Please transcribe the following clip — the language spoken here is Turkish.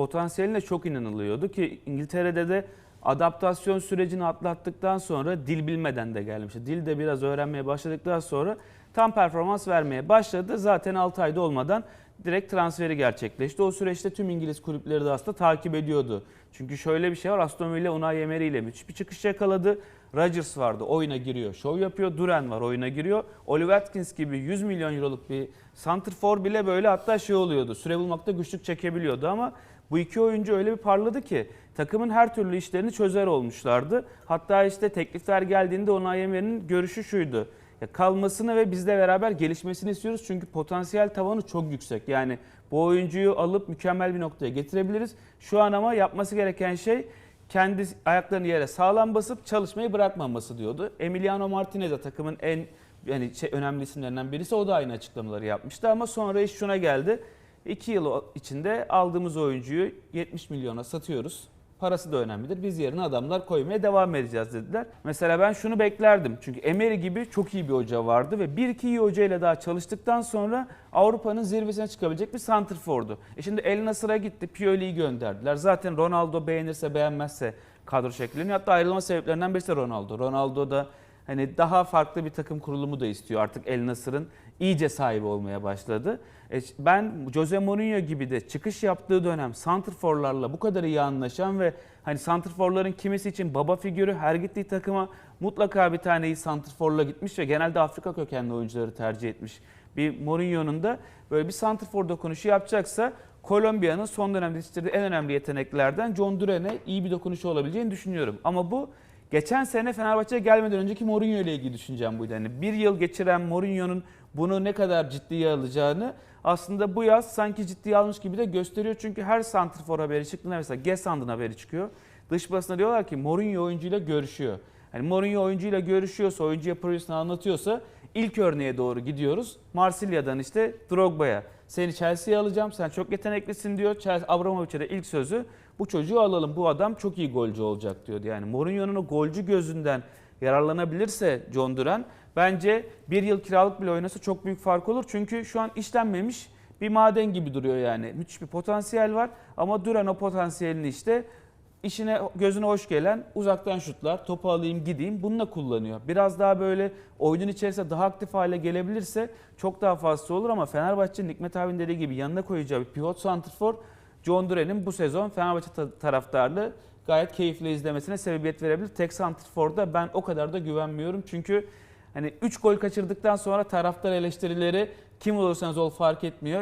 potansiyeline çok inanılıyordu ki İngiltere'de de adaptasyon sürecini atlattıktan sonra dil bilmeden de gelmişti. Dil de biraz öğrenmeye başladıktan sonra tam performans vermeye başladı. Zaten 6 ayda olmadan direkt transferi gerçekleşti. O süreçte tüm İngiliz kulüpleri de aslında takip ediyordu. Çünkü şöyle bir şey var. Aston Villa Unai Emery ile müthiş bir çıkış yakaladı. Rodgers vardı oyuna giriyor, şov yapıyor. Duran var oyuna giriyor. Oliver Watkins gibi 100 milyon euroluk bir santrfor bile böyle hatta şey oluyordu. Süre bulmakta güçlük çekebiliyordu ama bu iki oyuncu öyle bir parladı ki takımın her türlü işlerini çözer olmuşlardı. Hatta işte teklifler geldiğinde Unai Emery'nin görüşü şuydu. Kalmasını ve bizle beraber gelişmesini istiyoruz çünkü potansiyel tavanı çok yüksek. Yani bu oyuncuyu alıp mükemmel bir noktaya getirebiliriz. Şu an ama yapması gereken şey kendi ayaklarını yere sağlam basıp çalışmayı bırakmaması diyordu. Emiliano Martinez de takımın en yani şey, önemli isimlerinden birisi. O da aynı açıklamaları yapmıştı ama sonra iş şuna geldi. 2 yıl içinde aldığımız oyuncuyu 70 milyona satıyoruz. Parası da önemlidir. Biz yerine adamlar koymaya devam edeceğiz dediler. Mesela ben şunu beklerdim. Çünkü Emery gibi çok iyi bir hoca vardı ve bir iki iyi hocayla daha çalıştıktan sonra Avrupa'nın zirvesine çıkabilecek bir santrfordu. E şimdi El Nasır'a gitti. Pioli'yi gönderdiler. Zaten Ronaldo beğenirse beğenmezse kadro şeklini. Hatta ayrılma sebeplerinden birisi de Ronaldo. Ronaldo da hani daha farklı bir takım kurulumu da istiyor. Artık El Nasır'ın iyice sahibi olmaya başladı. E, ben Jose Mourinho gibi de çıkış yaptığı dönem santrforlarla bu kadar iyi anlaşan ve hani santrforların kimisi için baba figürü her gittiği takıma mutlaka bir tane iyi santrforla gitmiş ve genelde Afrika kökenli oyuncuları tercih etmiş. Bir Mourinho'nun da böyle bir santrfor dokunuşu yapacaksa Kolombiya'nın son dönemde yetiştirdiği en önemli yeteneklerden John Duran'e iyi bir dokunuşu olabileceğini düşünüyorum. Ama bu geçen sene Fenerbahçe'ye gelmeden önceki Mourinho ile ilgili düşüncem buydu. Yani bir yıl geçiren Mourinho'nun bunu ne kadar ciddiye alacağını aslında bu yaz sanki ciddiye almış gibi de gösteriyor. Çünkü her santrfor haberi çıktığında mesela Gesand'ın haberi çıkıyor. Dış basına diyorlar ki Mourinho oyuncuyla görüşüyor. Yani Mourinho oyuncuyla görüşüyorsa, oyuncuya projesini anlatıyorsa ilk örneğe doğru gidiyoruz. Marsilya'dan işte Drogba'ya. Seni Chelsea'ye alacağım, sen çok yeteneklisin diyor. Chelsea, Abramovich'e de ilk sözü bu çocuğu alalım, bu adam çok iyi golcü olacak diyordu. Yani Mourinho'nun o golcü gözünden yararlanabilirse John Duran bence bir yıl kiralık bile oynasa çok büyük fark olur. Çünkü şu an işlenmemiş bir maden gibi duruyor yani. Müthiş bir potansiyel var ama Duran o potansiyelini işte işine gözüne hoş gelen uzaktan şutlar, topu alayım gideyim bununla kullanıyor. Biraz daha böyle oyunun içerisinde daha aktif hale gelebilirse çok daha fazla olur ama Fenerbahçe'nin Hikmet abinin dediği gibi yanına koyacağı bir pivot santrfor John Duran'ın bu sezon Fenerbahçe ta- taraftarlı gayet keyifli izlemesine sebebiyet verebilir. Tek santrforda ben o kadar da güvenmiyorum. Çünkü hani 3 gol kaçırdıktan sonra taraftar eleştirileri kim olursanız ol fark etmiyor.